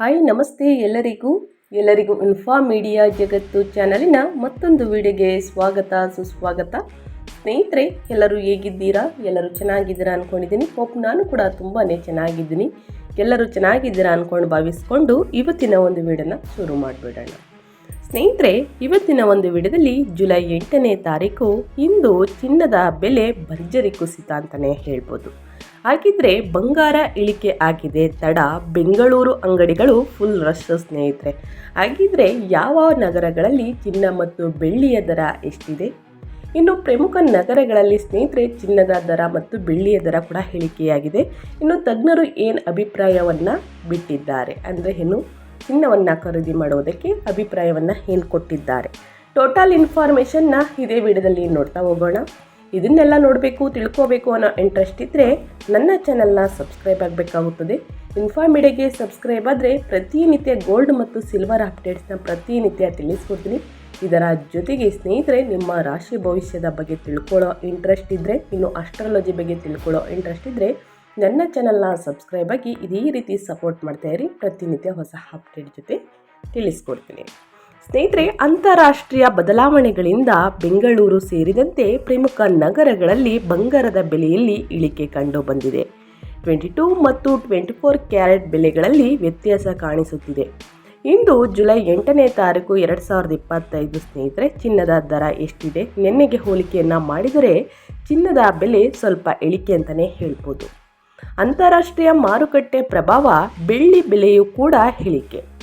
Hi, ನಮಸ್ತೆ ಎಲ್ಲರಿಗೂ. ಎಲ್ಲರಿಗೂ ಇನ್ಫಾ ಮೀಡಿಯಾ ಜಗತ್ತು ಚಾನಲಿನ ಮತ್ತೊಂದು ವಿಡಿಯೋಗೆ ಸ್ವಾಗತ, ಸುಸ್ವಾಗತ. ಸ್ನೇಹಿತರೆ, ಎಲ್ಲರೂ ಹೇಗಿದ್ದೀರಾ? ಎಲ್ಲರೂ ಚೆನ್ನಾಗಿದ್ದೀರಾ ಅಂದ್ಕೊಂಡಿದ್ದೀನಿ ಹೋಪ್ ನಾನು ಕೂಡ ತುಂಬಾ ಚೆನ್ನಾಗಿದ್ದೀನಿ. ಎಲ್ಲರೂ ಚೆನ್ನಾಗಿದ್ದೀರಾ ಅಂದ್ಕೊಂಡು ಭಾವಿಸ್ಕೊಂಡು ಇವತ್ತಿನ ಒಂದು ವಿಡಿಯೋನ ಶುರು ಮಾಡಿಬಿಡೋಣ. ಸ್ನೇಹಿತರೆ, ಇವತ್ತಿನ ಒಂದು ವಿಡಿಯೋದಲ್ಲಿ ಜುಲೈ ಎಂಟನೇ ತಾರೀಕು ಇಂದು ಚಿನ್ನದ ಬೆಲೆ ಭರ್ಜರಿ ಕುಸಿತ ಅಂತಲೇ ಹೇಳ್ಬೋದು. ಹಾಗಿದ್ರೆ ಬಂಗಾರ ಇಳಿಕೆ ಆಗಿದೆ, ತಡ, ಬೆಂಗಳೂರು ಅಂಗಡಿಗಳು ಫುಲ್ ರಶ್ ಸ್ನೇಹಿತರೆ. ಹಾಗಿದ್ರೆ ಯಾವ ನಗರಗಳಲ್ಲಿ ಚಿನ್ನ ಮತ್ತು ಬೆಳ್ಳಿಯ ದರ ಎಷ್ಟಿದೆ? ಇನ್ನು ಪ್ರಮುಖ ನಗರಗಳಲ್ಲಿ ಸ್ನೇಹಿತರೆ, ಚಿನ್ನದ ದರ ಮತ್ತು ಬೆಳ್ಳಿಯ ದರ ಕೂಡ ಇಳಿಕೆಯಾಗಿದೆ ಇನ್ನು ತಜ್ಞರು ಏನು ಅಭಿಪ್ರಾಯವನ್ನು ಬಿಟ್ಟಿದ್ದಾರೆ? ಅಂದರೆ ಏನು ಚಿನ್ನವನ್ನು ಖರೀದಿ ಮಾಡುವುದಕ್ಕೆ ಅಭಿಪ್ರಾಯವನ್ನು ಏನು ಕೊಟ್ಟಿದ್ದಾರೆ? ಟೋಟಲ್ ಇನ್ಫಾರ್ಮೇಷನ್ನ ಇದೇ ವಿಡಿಯೋದಲ್ಲಿ ನೋಡ್ತಾ ಹೋಗೋಣ. ಇದನ್ನೆಲ್ಲ ನೋಡಬೇಕು, ತಿಳ್ಕೋಬೇಕು ಅನ್ನೋ ಇಂಟ್ರೆಸ್ಟ್ ಇದ್ದರೆ ನನ್ನ ಚಾನಲ್ನ ಸಬ್ಸ್ಕ್ರೈಬ್ ಆಗಬೇಕಾಗುತ್ತದೆ. ಇನ್ಫಾಮಿಡಿಯಾಗೆ ಸಬ್ಸ್ಕ್ರೈಬ್ ಆದರೆ ಪ್ರತಿನಿತ್ಯ ಗೋಲ್ಡ್ ಮತ್ತು ಸಿಲ್ವರ್ ಅಪ್ಡೇಟ್ಸ್ನ ಪ್ರತಿನಿತ್ಯ ತಿಳಿಸ್ಕೊಡ್ತೀನಿ. ಇದರ ಜೊತೆಗೆ ಸ್ನೇಹಿತರೆ, ನಿಮ್ಮ ರಾಶಿ ಭವಿಷ್ಯದ ಬಗ್ಗೆ ತಿಳ್ಕೊಳ್ಳೋ ಇಂಟ್ರೆಸ್ಟ್ ಇದ್ದರೆ ಇನ್ನು ಅಸ್ಟ್ರಾಲಜಿ ಬಗ್ಗೆ ತಿಳ್ಕೊಳ್ಳೋ ಇಂಟ್ರೆಸ್ಟ್ ಇದ್ದರೆ ನನ್ನ ಚಾನಲ್ನ ಸಬ್ಸ್ಕ್ರೈಬ್ ಆಗಿ ಇದೇ ರೀತಿ ಸಪೋರ್ಟ್ ಮಾಡ್ತಾ ಇರಿ. ಪ್ರತಿನಿತ್ಯ ಹೊಸ ಅಪ್ಡೇಟ್ ಜೊತೆ ತಿಳಿಸ್ಕೊಡ್ತೀನಿ. ಸ್ನೇಹಿತರೆ, ಅಂತಾರಾಷ್ಟ್ರೀಯ ಬದಲಾವಣೆಗಳಿಂದ ಬೆಂಗಳೂರು ಸೇರಿದಂತೆ ಪ್ರಮುಖ ನಗರಗಳಲ್ಲಿ ಬಂಗಾರದ ಬೆಲೆಯಲ್ಲಿ ಇಳಿಕೆ ಕಂಡು ಬಂದಿದೆ. ಟ್ವೆಂಟಿ ಟೂ ಮತ್ತು ಟ್ವೆಂಟಿ ಫೋರ್ ಕ್ಯಾರೆಟ್ ಬೆಲೆಗಳಲ್ಲಿ ವ್ಯತ್ಯಾಸ ಕಾಣಿಸುತ್ತಿದೆ. ಇಂದು ಜುಲೈ ಎಂಟನೇ ತಾರೀಕು ಎರಡು ಸಾವಿರದ ಇಪ್ಪತ್ತೈದು ಸ್ನೇಹಿತರೆ, ಚಿನ್ನದ ದರ ಎಷ್ಟಿದೆ? ನಿನ್ನೆಗೆ ಹೋಲಿಕೆಯನ್ನು ಮಾಡಿದರೆ ಚಿನ್ನದ ಬೆಲೆ ಸ್ವಲ್ಪ ಇಳಿಕೆ ಅಂತಲೇ ಹೇಳ್ಬೋದು. ಅಂತಾರಾಷ್ಟ್ರೀಯ ಮಾರುಕಟ್ಟೆ ಪ್ರಭಾವ ಬೆಳ್ಳಿ ಬೆಲೆಯೂ ಕೂಡ ಇಳಿಕೆ.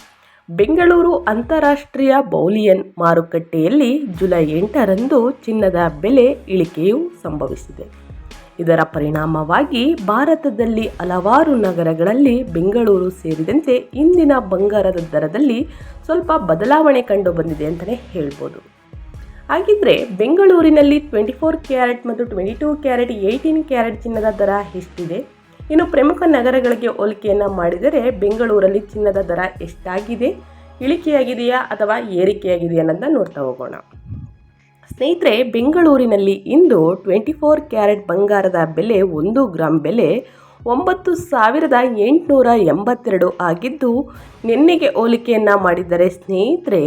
ಬೆಂಗಳೂರು ಅಂತಾರಾಷ್ಟ್ರೀಯ ಬೌಲಿಯನ್ ಮಾರುಕಟ್ಟೆಯಲ್ಲಿ ಜುಲೈ ಎಂಟರಂದು ಚಿನ್ನದ ಬೆಲೆ ಇಳಿಕೆಯು ಸಂಭವಿಸಿದೆ. ಇದರ ಪರಿಣಾಮವಾಗಿ ಭಾರತದಲ್ಲಿ ಹಲವಾರು ನಗರಗಳಲ್ಲಿ ಬೆಂಗಳೂರು ಸೇರಿದಂತೆ ಇಂದಿನ ಬಂಗಾರದ ದರದಲ್ಲಿ ಸ್ವಲ್ಪ ಬದಲಾವಣೆ ಕಂಡು ಬಂದಿದೆ ಅಂತಲೇ ಹೇಳ್ಬೋದು. ಹಾಗಿದ್ರೆ ಬೆಂಗಳೂರಿನಲ್ಲಿ ಟ್ವೆಂಟಿ ಫೋರ್ ಕ್ಯಾರೆಟ್ ಮತ್ತು twenty two carat eighteen carat ಚಿನ್ನದ ದರ ಎಷ್ಟಿದೆ? ಇನ್ನು ಪ್ರಮುಖ ನಗರಗಳಿಗೆ ಹೋಲಿಕೆಯನ್ನು ಮಾಡಿದರೆ ಬೆಂಗಳೂರಲ್ಲಿ ಚಿನ್ನದ ದರ ಎಷ್ಟಾಗಿದೆ? ಇಳಿಕೆಯಾಗಿದೆಯಾ ಅಥವಾ ಏರಿಕೆಯಾಗಿದೆಯಾ ಅನ್ನೋದನ್ನ ನೋಡ್ತಾ ಹೋಗೋಣ. ಸ್ನೇಹಿತರೆ, ಬೆಂಗಳೂರಿನಲ್ಲಿ ಇಂದು ಟ್ವೆಂಟಿ ಫೋರ್ ಕ್ಯಾರೆಟ್ ಬಂಗಾರದ ಬೆಲೆ ಒಂದು ಗ್ರಾಮ್ ಬೆಲೆ ಒಂಬತ್ತು ಸಾವಿರದ ಎಂಟುನೂರ ಎಂಬತ್ತೆರಡು ಆಗಿದ್ದು, ನಿನ್ನೆಗೆ ಹೋಲಿಕೆಯನ್ನು ಮಾಡಿದರೆ ಸ್ನೇಹಿತರೆ,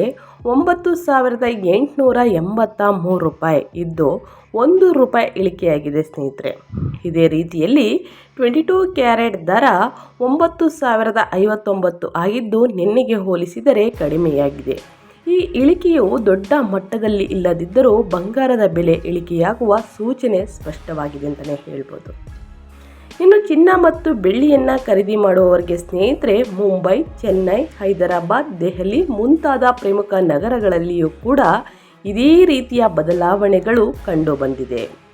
ಒಂಬತ್ತು ಸಾವಿರದ ಎಂಟುನೂರ ಎಂಬತ್ತ ಮೂರು ರೂಪಾಯಿ ಇದ್ದು ಒಂದು ರೂಪಾಯಿ ಇಳಿಕೆಯಾಗಿದೆ ಸ್ನೇಹಿತರೆ. ಇದೇ ರೀತಿಯಲ್ಲಿ ಟ್ವೆಂಟಿ ಟೂ ಕ್ಯಾರೆಟ್ ದರ ಒಂಬತ್ತು ಸಾವಿರದ ಐವತ್ತೊಂಬತ್ತು ಆಗಿದ್ದು ನಿನ್ನೆಗೆ ಹೋಲಿಸಿದರೆ ಕಡಿಮೆಯಾಗಿದೆ. ಈ ಇಳಿಕೆಯು ದೊಡ್ಡ ಮಟ್ಟದಲ್ಲಿ ಇಲ್ಲದಿದ್ದರೂ ಬಂಗಾರದ ಬೆಲೆ ಇಳಿಕೆಯಾಗುವ ಸೂಚನೆ ಸ್ಪಷ್ಟವಾಗಿದೆ ಅಂತಲೇ ಹೇಳ್ಬೋದು. ಇನ್ನು ಚಿನ್ನ ಮತ್ತು ಬೆಳ್ಳಿಯನ್ನು ಖರೀದಿ ಮಾಡುವವರಿಗೆ ಸ್ನೇಹಿತರೆ, ಮುಂಬೈ, ಚೆನ್ನೈ, ಹೈದರಾಬಾದ್, ದೆಹಲಿ ಮುಂತಾದ ಪ್ರಮುಖ ನಗರಗಳಲ್ಲಿಯೂ ಕೂಡ ಇದೇ ರೀತಿಯ ಬದಲಾವಣೆಗಳು ಕಂಡುಬಂದಿದೆ.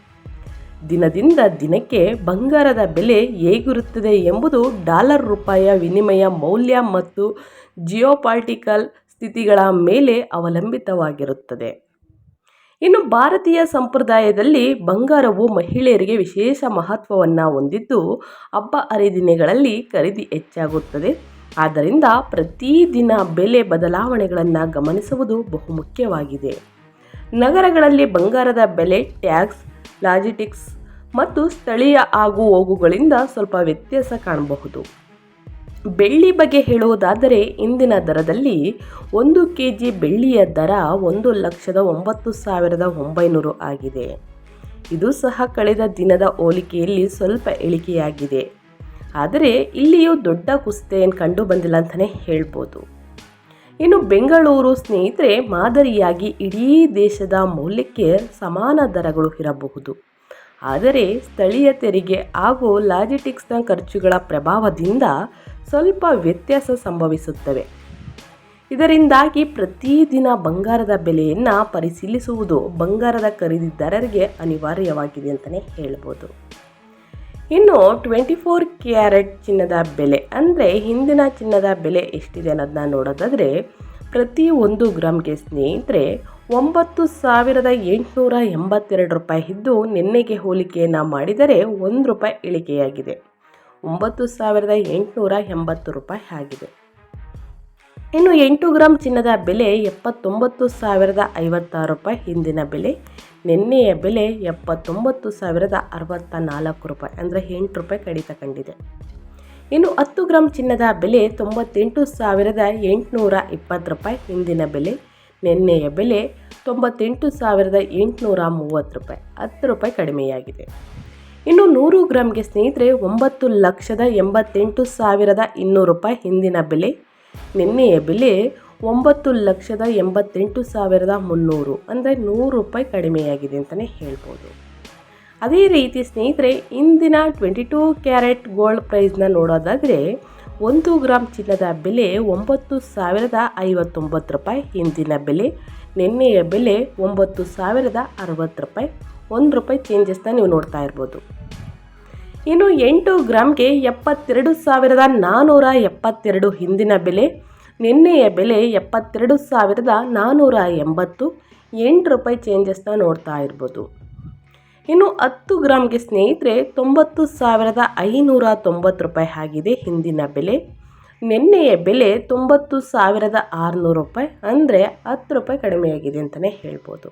ದಿನದಿಂದ ದಿನಕ್ಕೆ ಬಂಗಾರದ ಬೆಲೆ ಹೇಗಿರುತ್ತದೆ ಎಂಬುದು ಡಾಲರ್ ರೂಪಾಯಿಯ ವಿನಿಮಯ ಮೌಲ್ಯ ಮತ್ತು ಜಿಯೋಪಾಲಿಟಿಕಲ್ ಸ್ಥಿತಿಗಳ ಮೇಲೆ ಅವಲಂಬಿತವಾಗಿರುತ್ತದೆ. ಇನ್ನು ಭಾರತೀಯ ಸಂಪ್ರದಾಯದಲ್ಲಿ ಬಂಗಾರವು ಮಹಿಳೆಯರಿಗೆ ವಿಶೇಷ ಮಹತ್ವವನ್ನು ಹೊಂದಿದ್ದು, ಹಬ್ಬ ಹರಿದಿನಗಳಲ್ಲಿ ಖರೀದಿ ಹೆಚ್ಚಾಗುತ್ತದೆ. ಆದ್ದರಿಂದ ಪ್ರತಿದಿನ ಬೆಲೆ ಬದಲಾವಣೆಗಳನ್ನು ಗಮನಿಸುವುದು ಬಹುಮುಖ್ಯವಾಗಿದೆ. ನಗರಗಳಲ್ಲಿ ಬಂಗಾರದ ಬೆಲೆ, ಟ್ಯಾಕ್ಸ್ ಲಾಜಿಟಿಕ್ಸ್ ಮತ್ತು ಸ್ಥಳೀಯ ಆಗು ಹೋಗುಗಳಿಂದ ಸ್ವಲ್ಪ ವ್ಯತ್ಯಾಸ ಕಾಣಬಹುದು. ಬೆಳ್ಳಿ ಬಗ್ಗೆ ಹೇಳುವುದಾದರೆ, ಇಂದಿನ ದರದಲ್ಲಿ ಒಂದು ಕೆ ಜಿ ಬೆಳ್ಳಿಯ ದರ ಒಂದು ಲಕ್ಷದ ಒಂಬತ್ತು ಸಾವಿರದ ಒಂಬೈನೂರು ಆಗಿದೆ. ಇದು ಸಹ ಕಳೆದ ದಿನದ ಹೋಲಿಕೆಯಲ್ಲಿ ಸ್ವಲ್ಪ ಇಳಿಕೆಯಾಗಿದೆ. ಆದರೆ, ಇಲ್ಲಿಯೂ ದೊಡ್ಡ ಕುಸಿತ ಕಂಡು ಬಂದಿಲ್ಲ ಅಂತಲೇ ಹೇಳ್ಬೋದು. ಇನ್ನು ಬೆಂಗಳೂರು ಸ್ನೇಹಿತರೆ, ಮಾದರಿಯಾಗಿ ಇಡೀ ದೇಶದ ಮೌಲ್ಯಕ್ಕೆ ಸಮಾನ ದರಗಳು ಇರಬಹುದು. ಆದರೆ ಸ್ಥಳೀಯ ತೆರಿಗೆ ಹಾಗೂ ಲಾಜಿಟಿಕ್ಸ್ನ ಖರ್ಚುಗಳ ಪ್ರಭಾವದಿಂದ ಸ್ವಲ್ಪ ವ್ಯತ್ಯಾಸ ಸಂಭವಿಸುತ್ತವೆ. ಇದರಿಂದಾಗಿ ಪ್ರತಿದಿನ ಬಂಗಾರದ ಬೆಲೆಯನ್ನು ಪರಿಶೀಲಿಸುವುದು ಬಂಗಾರದ ಖರೀದಿದಾರರಿಗೆ ಅನಿವಾರ್ಯವಾಗಿದೆ ಅಂತಲೇ ಹೇಳ್ಬೋದು. ಇನ್ನು ಟ್ವೆಂಟಿ ಫೋರ್ ಕ್ಯಾರೆಟ್ ಚಿನ್ನದ ಬೆಲೆ, ಅಂದರೆ ಹಿಂದಿನ ಚಿನ್ನದ ಬೆಲೆ ಎಷ್ಟಿದೆ ಅನ್ನೋದನ್ನ ನೋಡೋದಾದರೆ, ಪ್ರತಿ ಒಂದು ಗ್ರಾಮ್ಗೆ ಸ್ನೇಹಿತರೆ ಒಂಬತ್ತು ಸಾವಿರದ ಎಂಟುನೂರ ಎಂಬತ್ತೆರಡು ರೂಪಾಯಿ ಇದ್ದು ನಿನ್ನೆಗೆ ಹೋಲಿಕೆಯನ್ನು ಮಾಡಿದರೆ ಒಂದು ರೂಪಾಯಿ ಇಳಿಕೆಯಾಗಿದೆ. ಒಂಬತ್ತು ಸಾವಿರದ ಎಂಟುನೂರ ಎಂಬತ್ತು ರೂಪಾಯಿ ಆಗಿದೆ. ಇನ್ನು ಎಂಟು ಗ್ರಾಮ್ ಚಿನ್ನದ ಬೆಲೆ ಎಪ್ಪತ್ತೊಂಬತ್ತು ಸಾವಿರದ ಐವತ್ತಾರು ರೂಪಾಯಿ. ಹಿಂದಿನ ಬೆಲೆ, ನಿನ್ನೆಯ ಬೆಲೆ ಎಪ್ಪತ್ತೊಂಬತ್ತು ಸಾವಿರದ ಅರವತ್ತ ನಾಲ್ಕು ರೂಪಾಯಿ. ಅಂದರೆ ಎಂಟು ರೂಪಾಯಿ ಕಡಿತ ಕಂಡಿದೆ. ಇನ್ನು ಹತ್ತು ಗ್ರಾಮ್ ಚಿನ್ನದ ಬೆಲೆ ತೊಂಬತ್ತೆಂಟು ಸಾವಿರದ ಎಂಟುನೂರ ಇಪ್ಪತ್ತು ರೂಪಾಯಿ. ಹಿಂದಿನ ಬೆಲೆ, ನಿನ್ನೆಯ ಬೆಲೆ ತೊಂಬತ್ತೆಂಟು ಸಾವಿರದ ಎಂಟುನೂರ ಮೂವತ್ತು ರೂಪಾಯಿ. ಹತ್ತು ರೂಪಾಯಿ ಕಡಿಮೆಯಾಗಿದೆ. ಇನ್ನು ನೂರು ಗ್ರಾಮ್ಗೆ ಸ್ನೇಹಿತರೆ, ಒಂಬತ್ತು ಲಕ್ಷದ ಎಂಬತ್ತೆಂಟು ಸಾವಿರದ ಇನ್ನೂರು ರೂಪಾಯಿ. ಹಿಂದಿನ ಬೆಲೆ ನಿನ್ನೆಯ ಬೆಲೆ ಒಂಬತ್ತು ಲಕ್ಷದ ಎಂಬತ್ತೆಂಟು ಸಾವಿರದ ಮುನ್ನೂರು ಅಂದರೆ ನೂರು ರೂಪಾಯಿ ಕಡಿಮೆಯಾಗಿದೆ ಅಂತಲೇ ಹೇಳ್ಬೋದು. ಅದೇ ರೀತಿ ಸ್ನೇಹಿತರೆ, ಇಂದಿನ ಟ್ವೆಂಟಿ ಟೂ ಕ್ಯಾರೆಟ್ ಗೋಲ್ಡ್ ಪ್ರೈಸ್ನ ನೋಡೋದಾದರೆ ಒಂದು ಗ್ರಾಮ್ ಚಿನ್ನದ ಬೆಲೆ ಒಂಬತ್ತು ಸಾವಿರದ ಐವತ್ತೊಂಬತ್ತು ರೂಪಾಯಿ ಇಂದಿನ ಬೆಲೆ ನಿನ್ನೆಯ ಬೆಲೆ ಒಂಬತ್ತು ಸಾವಿರದ ಅರವತ್ತು ರೂಪಾಯಿ. ಒಂದು ರೂಪಾಯಿ ಚೇಂಜಸ್ನ ನೀವು ನೋಡ್ತಾ ಇರ್ಬೋದು. ಇನ್ನು ಎಂಟು ಗ್ರಾಮ್ಗೆ ಎಪ್ಪತ್ತೆರಡು ಸಾವಿರದ ನಾನ್ನೂರ ಎಪ್ಪತ್ತೆರಡು ಹಿಂದಿನ ಬೆಲೆ, ನಿನ್ನೆಯ ಬೆಲೆ ಎಪ್ಪತ್ತೆರಡು ಸಾವಿರದ ನಾನ್ನೂರ ಎಂಬತ್ತು, ಎಂಟು ರೂಪಾಯಿ ಚೇಂಜಸ್ನ ನೋಡ್ತಾ ಇರ್ಬೋದು. ಇನ್ನು ಹತ್ತು ಗ್ರಾಮ್ಗೆ ಸ್ನೇಹಿತರೆ, ತೊಂಬತ್ತು ಸಾವಿರದ ಐನೂರ ತೊಂಬತ್ತು ರೂಪಾಯಿ ಆಗಿದೆ ಹಿಂದಿನ ಬೆಲೆ. ನಿನ್ನೆಯ ಬೆಲೆ ತೊಂಬತ್ತು ಸಾವಿರದ ಆರುನೂರು ರೂಪಾಯಿ, ಅಂದರೆ ಹತ್ತು ರೂಪಾಯಿ ಕಡಿಮೆಯಾಗಿದೆ ಅಂತಲೇ ಹೇಳ್ಬೋದು.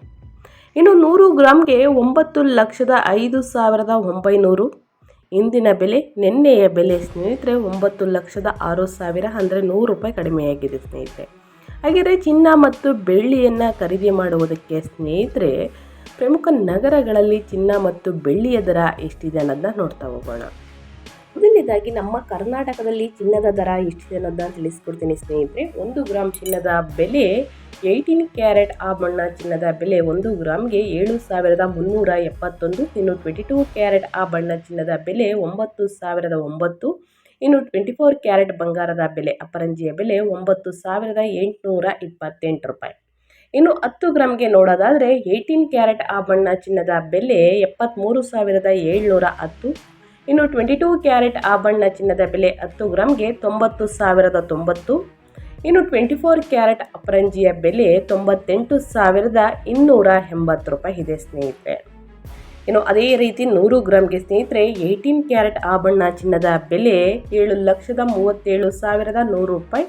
ಇನ್ನು ನೂರು ಗ್ರಾಮ್ಗೆ ಒಂಬತ್ತು ಲಕ್ಷದ ಐದು ಸಾವಿರದ ಒಂಬೈನೂರು ಇಂದಿನ ಬೆಲೆ ನಿನ್ನೆಯ ಬೆಲೆ ಸ್ನೇಹಿತರೆ ಒಂಬತ್ತು ಲಕ್ಷದ ಆರು ಸಾವಿರ ಅಂದರೆ ನೂರು ರೂಪಾಯಿ ಕಡಿಮೆಯಾಗಿದೆ ಸ್ನೇಹಿತರೆ. ಹಾಗೆಯೇ ಚಿನ್ನ ಮತ್ತು ಬೆಳ್ಳಿಯನ್ನು ಖರೀದಿ ಮಾಡುವುದಕ್ಕೆ ಸ್ನೇಹಿತರೆ ಪ್ರಮುಖ ನಗರಗಳಲ್ಲಿ ಚಿನ್ನ ಮತ್ತು ಬೆಳ್ಳಿಯ ದರ ಎಷ್ಟಿದೆ ಅನ್ನೋದನ್ನ ನೋಡ್ತಾ ಹೋಗೋಣ. ಮೊದಲನೇದಾಗಿ ನಮ್ಮ ಕರ್ನಾಟಕದಲ್ಲಿ ಚಿನ್ನದ ದರ ಎಷ್ಟಿದೆ ಅನ್ನೋದನ್ನ ತಿಳಿಸ್ಕೊಡ್ತೀನಿ ಸ್ನೇಹಿತರೆ. ಒಂದು ಗ್ರಾಮ್ ಚಿನ್ನದ ಬೆಲೆ ಏಯ್ಟೀನ್ ಕ್ಯಾರೆಟ್ ಆಭರಣ ಚಿನ್ನದ ಬೆಲೆ ಒಂದು ಗ್ರಾಮ್ಗೆ ಏಳು ಸಾವಿರದ ಮುನ್ನೂರ ಎಪ್ಪತ್ತೊಂದು, ಇನ್ನು ಟ್ವೆಂಟಿ ಟೂ ಕ್ಯಾರೆಟ್ ಆಭರಣ ಚಿನ್ನದ ಬೆಲೆ ಒಂಬತ್ತು ಸಾವಿರದ ಒಂಬತ್ತು, ಇನ್ನು ಟ್ವೆಂಟಿ ಫೋರ್ ಕ್ಯಾರೆಟ್ ಬಂಗಾರದ ಬೆಲೆ ಅಪರಂಜಿಯ ಬೆಲೆ ಒಂಬತ್ತು ಸಾವಿರದ ಎಂಟುನೂರ ಇಪ್ಪತ್ತೆಂಟು ರೂಪಾಯಿ. ಇನ್ನು ಹತ್ತು ಗ್ರಾಮ್ಗೆ ನೋಡೋದಾದರೆ, ಏಯ್ಟೀನ್ ಕ್ಯಾರೆಟ್ ಆಭರಣ ಚಿನ್ನದ ಬೆಲೆ ಎಪ್ಪತ್ತ್ಮೂರು ಸಾವಿರದ ಏಳ್ನೂರ ಹತ್ತು ಇನ್ನು ಟ್ವೆಂಟಿ ಟೂ ಕ್ಯಾರೆಟ್ ಆಭರಣ ಚಿನ್ನದ ಬೆಲೆ ಹತ್ತು ಗ್ರಾಮ್ಗೆ ತೊಂಬತ್ತು ಸಾವಿರದ ತೊಂಬತ್ತು. ಇನ್ನು ಟ್ವೆಂಟಿ ಫೋರ್ ಕ್ಯಾರೆಟ್ ಅಪರಂಜಿಯ ಬೆಲೆ ತೊಂಬತ್ತೆಂಟು ಸಾವಿರದ ಇನ್ನೂರ ಎಂಬತ್ತು ರೂಪಾಯಿ ಇದೆ ಸ್ನೇಹಿತರೆ. ಇನ್ನು ಅದೇ ರೀತಿ ನೂರು ಗ್ರಾಮ್ಗೆ ಸ್ನೇಹಿತರೆ ಏಯ್ಟೀನ್ ಕ್ಯಾರೆಟ್ ಆಭರಣ ಚಿನ್ನದ ಬೆಲೆ ಏಳು ಲಕ್ಷದ ಮೂವತ್ತೇಳು ಸಾವಿರದ ನೂರು ರೂಪಾಯಿ.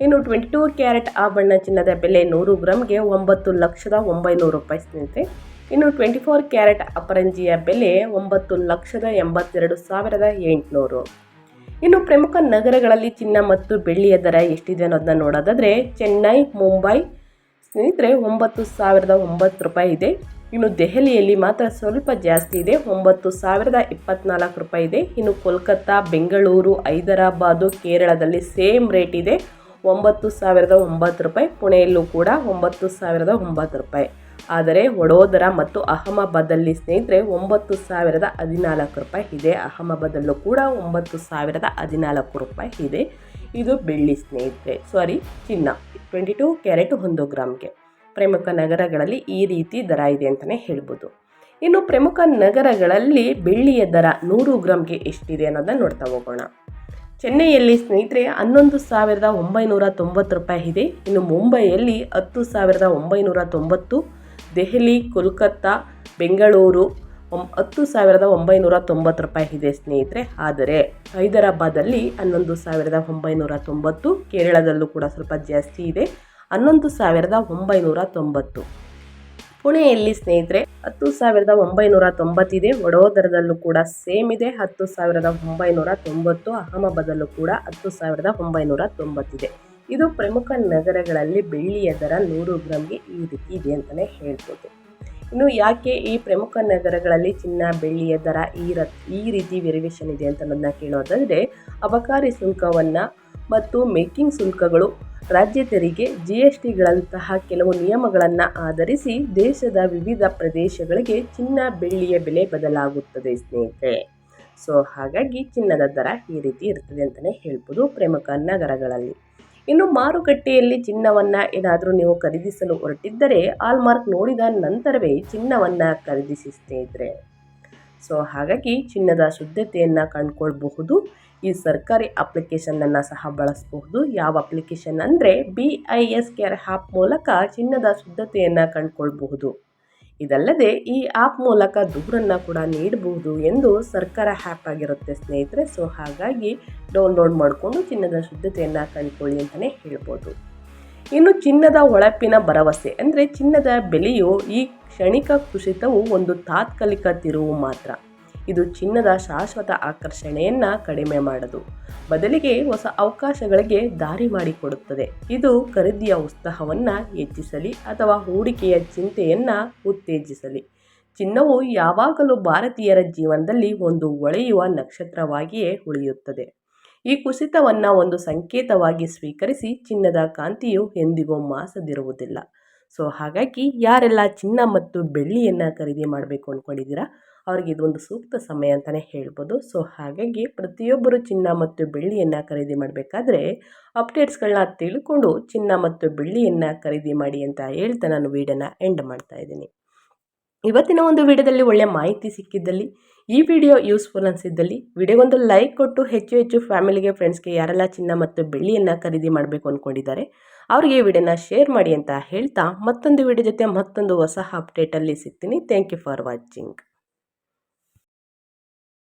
ಇನ್ನು ಟ್ವೆಂಟಿ ಟೂ ಕ್ಯಾರೆಟ್ ಆಭರಣ ಚಿನ್ನದ ಬೆಲೆ ನೂರು ಗ್ರಾಮ್ಗೆ ಒಂಬತ್ತು ಲಕ್ಷದ ಒಂಬೈನೂರು ರೂಪಾಯಿ ಸ್ನೇಹಿತರೆ. ಇನ್ನು ಟ್ವೆಂಟಿ ಫೋರ್ ಕ್ಯಾರೆಟ್ ಅಪರಂಜಿಯ ಬೆಲೆ ಒಂಬತ್ತು ಲಕ್ಷದ ಎಂಬತ್ತೆರಡು ಸಾವಿರದ ಎಂಟುನೂರು. ಇನ್ನು ಪ್ರಮುಖ ನಗರಗಳಲ್ಲಿ ಚಿನ್ನ ಮತ್ತು ಬೆಳ್ಳಿಯ ದರ ಎಷ್ಟಿದೆ ಅನ್ನೋದನ್ನ ನೋಡೋದಾದರೆ, ಚೆನ್ನೈ, ಮುಂಬೈ ಸ್ನೇಹಿತರೆ ಒಂಬತ್ತು ಸಾವಿರದ ಒಂಬತ್ತು ರೂಪಾಯಿ ಇದೆ. ಇನ್ನು ದೆಹಲಿಯಲ್ಲಿ ಮಾತ್ರ ಸ್ವಲ್ಪ ಜಾಸ್ತಿ ಇದೆ, ಒಂಬತ್ತು ಸಾವಿರದ ಇಪ್ಪತ್ನಾಲ್ಕು ರೂಪಾಯಿ ಇದೆ. ಇನ್ನು ಕೋಲ್ಕತ್ತಾ, ಬೆಂಗಳೂರು, ಹೈದರಾಬಾದು, ಕೇರಳದಲ್ಲಿ ಸೇಮ್ ರೇಟ್ ಇದೆ, ಒಂಬತ್ತು ಸಾವಿರದ ಒಂಬತ್ತು ರೂಪಾಯಿ. ಪುಣೆಯಲ್ಲೂ ಕೂಡ ಒಂಬತ್ತು ಸಾವಿರದ ಒಂಬತ್ತು ರೂಪಾಯಿ. ಆದರೆ ವಡೋದರ ಮತ್ತು ಅಹಮದಾಬಾದಲ್ಲಿ ಸ್ನೇಹಿತರೆ ಒಂಬತ್ತು ಸಾವಿರದ ಹದಿನಾಲ್ಕು ರೂಪಾಯಿ ಇದೆ. ಅಹಮದಾಬಾದಲ್ಲೂ ಕೂಡ ಒಂಬತ್ತು ಸಾವಿರದ ಹದಿನಾಲ್ಕು ರೂಪಾಯಿ ಇದೆ. ಇದು ಬೆಳ್ಳಿ ಸ್ನೇಹಿತರೆ. ಸಾರಿ, ಚಿನ್ನ. ಟ್ವೆಂಟಿ ಟು ಕ್ಯಾರೆಟ್ ಒಂದು ಗ್ರಾಮ್ಗೆ. ಪ್ರಮುಖ ನಗರಗಳಲ್ಲಿ ಈ ರೀತಿ ದರ ಇದೆ ಅಂತಲೇ ಹೇಳ್ಬೋದು. ಇನ್ನು ಪ್ರಮುಖ ನಗರಗಳಲ್ಲಿ ಬೆಳ್ಳಿಯ ದರ ನೂರು ಗ್ರಾಮ್ಗೆ ಎಷ್ಟಿದೆ ಅನ್ನೋದನ್ನ ನೋಡ್ತಾ ಹೋಗೋಣ. ಚೆನ್ನೈಯಲ್ಲಿ ಸ್ನೇಹಿತರೆ ಹನ್ನೊಂದು ಸಾವಿರದ ಒಂಬೈನೂರ ತೊಂಬತ್ತು ರೂಪಾಯಿ ಇದೆ. ಇನ್ನು ಮುಂಬೈಯಲ್ಲಿ ಹತ್ತು ಸಾವಿರದ ಒಂಬೈನೂರ ತೊಂಬತ್ತು ದೆಹಲಿ, ಕೋಲ್ಕತ್ತಾ, ಬೆಂಗಳೂರು ಹತ್ತು ಸಾವಿರದ ಒಂಬೈನೂರ ತೊಂಬತ್ತು ರೂಪಾಯಿ ಇದೆ ಸ್ನೇಹಿತರೆ. ಆದರೆ ಹೈದರಾಬಾದಲ್ಲಿ ಹನ್ನೊಂದು ಸಾವಿರದ ಒಂಬೈನೂರ ತೊಂಬತ್ತು, ಕೇರಳದಲ್ಲೂ ಕೂಡ ಸ್ವಲ್ಪ ಜಾಸ್ತಿ ಇದೆ. ಹನ್ನೊಂದು ಸಾವಿರದ ಒಂಬೈನೂರ ತೊಂಬತ್ತು. ಪುಣೆಯಲ್ಲಿ ಸ್ನೇಹಿತರೆ ಹತ್ತು ಸಾವಿರದ ಒಂಬೈನೂರ ತೊಂಬತ್ತಿದೆ ವಡೋದರದಲ್ಲೂ ಕೂಡ ಸೇಮ್ ಇದೆ. ಹತ್ತು ಸಾವಿರದ ಒಂಬೈನೂರ ತೊಂಬತ್ತು, ಅಹಮದಾಬಾದಲ್ಲೂ ಕೂಡ ಹತ್ತು ಸಾವಿರದ ಒಂಬೈನೂರ ತೊಂಬತ್ತಿದೆ ಇದು ಪ್ರಮುಖ ನಗರಗಳಲ್ಲಿ ಬೆಳ್ಳಿಯ ದರ ನೂರು ಗ್ರಾಮ್ಗೆ ಈ ರೀತಿ ಇದೆ ಅಂತಲೇ ಹೇಳ್ಬೋದು. ಇನ್ನು ಯಾಕೆ ಈ ಪ್ರಮುಖ ನಗರಗಳಲ್ಲಿ ಚಿನ್ನ, ಬೆಳ್ಳಿಯ ದರ ಈ ರ ಈ ರೀತಿ ವೇರಿಯೇಷನ್ ಇದೆ ಅಂತ ನನ್ನ ಕೇಳೋದಾದರೆ, ಅಬಕಾರಿ ಸುಂಕವನ್ನು ಮತ್ತು ಮೇಕಿಂಗ್ ಶುಲ್ಕಗಳು ರಾಜ್ಯ ತೆರಿಗೆ ಜಿ ಎಸ್ ಟಿಗಳಂತಹ ಕೆಲವು ನಿಯಮಗಳನ್ನು ಆಧರಿಸಿ ದೇಶದ ವಿವಿಧ ಪ್ರದೇಶಗಳಿಗೆ ಚಿನ್ನ, ಬೆಳ್ಳಿಯ ಬೆಲೆ ಬದಲಾಗುತ್ತದೆ ಸ್ನೇಹಿತರೆ. ಸೊ ಹಾಗಾಗಿ ಚಿನ್ನದ ದರ ಈ ರೀತಿ ಇರ್ತದೆ ಅಂತಲೇ ಹೇಳ್ಬೋದು ಪ್ರಮುಖ ನಗರಗಳಲ್ಲಿ. ಇನ್ನು ಮಾರುಕಟ್ಟೆಯಲ್ಲಿ ಚಿನ್ನವನ್ನು ಏನಾದರೂ ನೀವು ಖರೀದಿಸಲು ಹೊರಟಿದ್ದರೆ ಆಲ್ಮಾರ್ಕ್ ನೋಡಿದ ನಂತರವೇ ಚಿನ್ನವನ್ನು ಖರೀದಿಸಿ ಸ್ನೇಹಿತರೆ. ಸೊ ಹಾಗಾಗಿ ಚಿನ್ನದ ಶುದ್ಧತೆಯನ್ನು ಕಂಡುಕೊಳ್ಬಹುದು. ಈ ಸರ್ಕಾರಿ ಅಪ್ಲಿಕೇಶನನ್ನು ಸಹ ಬಳಸಬಹುದು. ಯಾವ ಅಪ್ಲಿಕೇಶನ್ ಅಂದರೆ B I S care app ಮೂಲಕ ಚಿನ್ನದ ಶುದ್ಧತೆಯನ್ನು ಕಂಡುಕೊಳ್ಬಹುದು. ಇದಲ್ಲದೆ ಈ ಆ್ಯಪ್ ಮೂಲಕ ದೂರನ್ನು ಕೂಡ ನೀಡಬಹುದು ಎಂದು ಸರ್ಕಾರ ಆ್ಯಪ್ ಆಗಿರುತ್ತೆ ಸ್ನೇಹಿತರೆ. ಸೊ ಹಾಗಾಗಿ ಡೌನ್ಲೋಡ್ ಮಾಡಿಕೊಂಡು ಚಿನ್ನದ ಶುದ್ಧತೆಯನ್ನು ಕಂಡುಕೊಳ್ಳಿ ಅಂತಲೇ ಹೇಳ್ಬೋದು. ಇನ್ನು ಚಿನ್ನದ ಹೊಳಪಿನ ಭರವಸೆ ಅಂದರೆ ಚಿನ್ನದ ಬೆಲೆಯು ಈ ಕ್ಷಣಿಕ ಕುಸಿತವು ಒಂದು ತಾತ್ಕಾಲಿಕ ತಿರುವು ಮಾತ್ರ. ಇದು ಚಿನ್ನದ ಶಾಶ್ವತ ಆಕರ್ಷಣೆಯನ್ನು ಕಡಿಮೆ ಮಾಡದು. ಬದಲಿಗೆ ಹೊಸ ಅವಕಾಶಗಳಿಗೆ ದಾರಿ ಮಾಡಿಕೊಡುತ್ತದೆ. ಇದು ಖರೀದಿಯ ಉತ್ಸಾಹವನ್ನು ಹೆಚ್ಚಿಸಲಿ ಅಥವಾ ಹೂಡಿಕೆಯ ಚಿಂತೆಯನ್ನು ಉತ್ತೇಜಿಸಲಿ. ಚಿನ್ನವು ಯಾವಾಗಲೂ ಭಾರತೀಯರ ಜೀವನದಲ್ಲಿ ಒಂದು ಒಳೆಯುವ ನಕ್ಷತ್ರವಾಗಿಯೇ ಉಳಿಯುತ್ತದೆ. ಈ ಕುಸಿತವನ್ನು ಒಂದು ಸಂಕೇತವಾಗಿ ಸ್ವೀಕರಿಸಿ ಚಿನ್ನದ ಕಾಂತಿಯು ಎಂದಿಗೂ ಮಾಸದಿರುವುದಿಲ್ಲ. ಸೊ, ಹಾಗಾಗಿ ಯಾರೆಲ್ಲ ಚಿನ್ನ ಮತ್ತು ಬೆಳ್ಳಿಯನ್ನು ಖರೀದಿ ಮಾಡಬೇಕು ಅಂದ್ಕೊಂಡಿದ್ದೀರಾ ಅವ್ರಿಗೆ ಇದೊಂದು ಸೂಕ್ತ ಸಮಯ ಅಂತಲೇ ಹೇಳ್ಬೋದು. ಸೊ ಹಾಗಾಗಿ ಪ್ರತಿಯೊಬ್ಬರು ಚಿನ್ನ ಮತ್ತು ಬೆಳ್ಳಿಯನ್ನು ಖರೀದಿ ಮಾಡಬೇಕಾದ್ರೆ ಅಪ್ಡೇಟ್ಸ್ಗಳನ್ನ ತಿಳ್ಕೊಂಡು ಚಿನ್ನ ಮತ್ತು ಬೆಳ್ಳಿಯನ್ನು ಖರೀದಿ ಮಾಡಿ ಅಂತ ಹೇಳ್ತಾ ನಾನು ವೀಡಿಯೋನ ಎಂಡ್ ಮಾಡ್ತಾ ಇದ್ದೀನಿ. ಇವತ್ತಿನ ಒಂದು ವಿಡಿಯೋದಲ್ಲಿ ಒಳ್ಳೆಯ ಮಾಹಿತಿ ಸಿಕ್ಕಿದ್ದಲ್ಲಿ, ಈ ವಿಡಿಯೋ ಯೂಸ್ಫುಲ್ ಅನಿಸಿದ್ದಲ್ಲಿ ವಿಡಿಯೋಗೊಂದು ಲೈಕ್ ಕೊಟ್ಟು ಹೆಚ್ಚು ಹೆಚ್ಚು ಫ್ಯಾಮಿಲಿಗೆ ಫ್ರೆಂಡ್ಸ್ಗೆ ಯಾರೆಲ್ಲ ಚಿನ್ನ ಮತ್ತು ಬೆಳ್ಳಿಯನ್ನು ಖರೀದಿ ಮಾಡಬೇಕು ಅಂದ್ಕೊಂಡಿದ್ದಾರೆ ಅವರಿಗೆ ಈ ವಿಡಿಯೋನ ಶೇರ್ ಮಾಡಿ ಅಂತ ಹೇಳ್ತಾ ಮತ್ತೊಂದು ವಿಡಿಯೋ ಜೊತೆ ಮತ್ತೊಂದು ಹೊಸ ಅಪ್ಡೇಟಲ್ಲಿ ಸಿಗ್ತೀನಿ. Thank you for watching